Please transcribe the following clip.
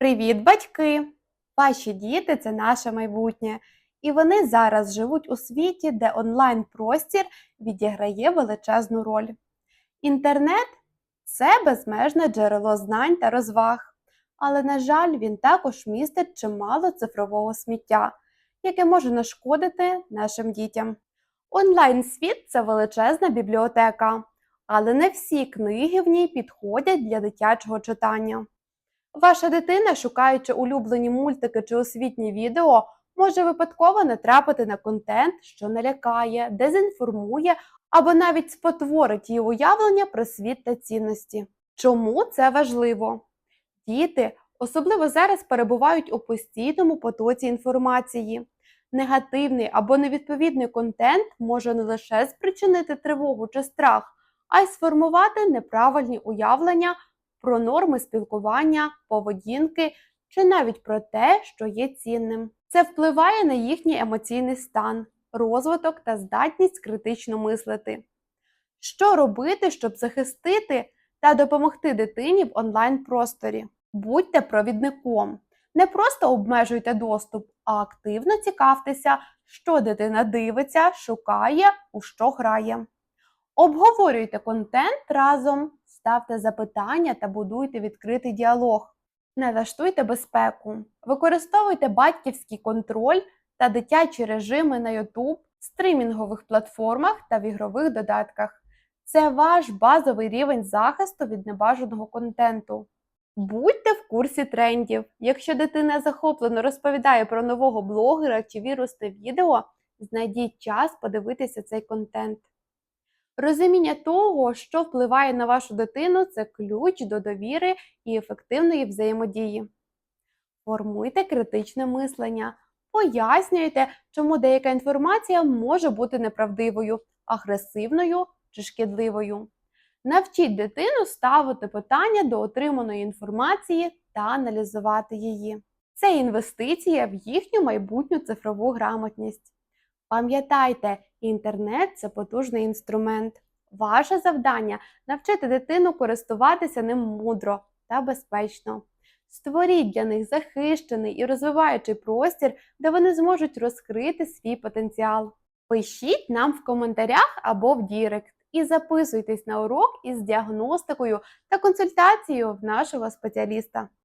Привіт, батьки! Ваші діти це наше майбутнє, і вони зараз живуть у світі, де онлайн-простір відіграє величезну роль. Інтернет це безмежне джерело знань та розваг, але, на жаль, він також містить чимало цифрового сміття, яке може нашкодити нашим дітям. Онлайн-світ це величезна бібліотека, але не всі книги в ній підходять для дитячого читання. Ваша дитина, шукаючи улюблені мультики чи освітні відео, може випадково натрапити на контент, що налякає, дезінформує або навіть спотворить її уявлення про світ та цінності. Чому це важливо? Діти, особливо зараз, перебувають у постійному потоці інформації. Негативний або невідповідний контент може не лише спричинити тривогу чи страх, а й сформувати неправильні уявлення про норми спілкування, поведінки чи навіть про те, що є цінним. Це впливає на їхній емоційний стан, розвиток та здатність критично мислити. Що робити, щоб захистити та допомогти дитині в онлайн-просторі? Будьте провідником. Не просто обмежуйте доступ, а активно цікавтеся, що дитина дивиться, шукає, у що грає. Обговорюйте контент разом, ставте запитання та будуйте відкритий діалог. Налаштуйте безпеку, використовуйте батьківський контроль та дитячі режими на YouTube, стрімінгових платформах та в ігрових додатках. Це ваш базовий рівень захисту від небажаного контенту. Будьте в курсі трендів. Якщо дитина захоплено розповідає про нового блогера чи вірусне відео, знайдіть час подивитися цей контент. Розуміння того, що впливає на вашу дитину, це ключ до довіри і ефективної взаємодії. Формуйте критичне мислення, пояснюйте, чому деяка інформація може бути неправдивою, агресивною чи шкідливою. Навчіть дитину ставити питання до отриманої інформації та аналізувати її. Це інвестиція в їхню майбутню цифрову грамотність. Пам'ятайте, інтернет це потужний інструмент. Ваше завдання навчити дитину користуватися ним мудро та безпечно. Створіть для них захищений і розвиваючий простір, де вони зможуть розкрити свій потенціал. Пишіть нам в коментарях або в Дірект і записуйтесь на урок із діагностикою та консультацією в нашого спеціаліста.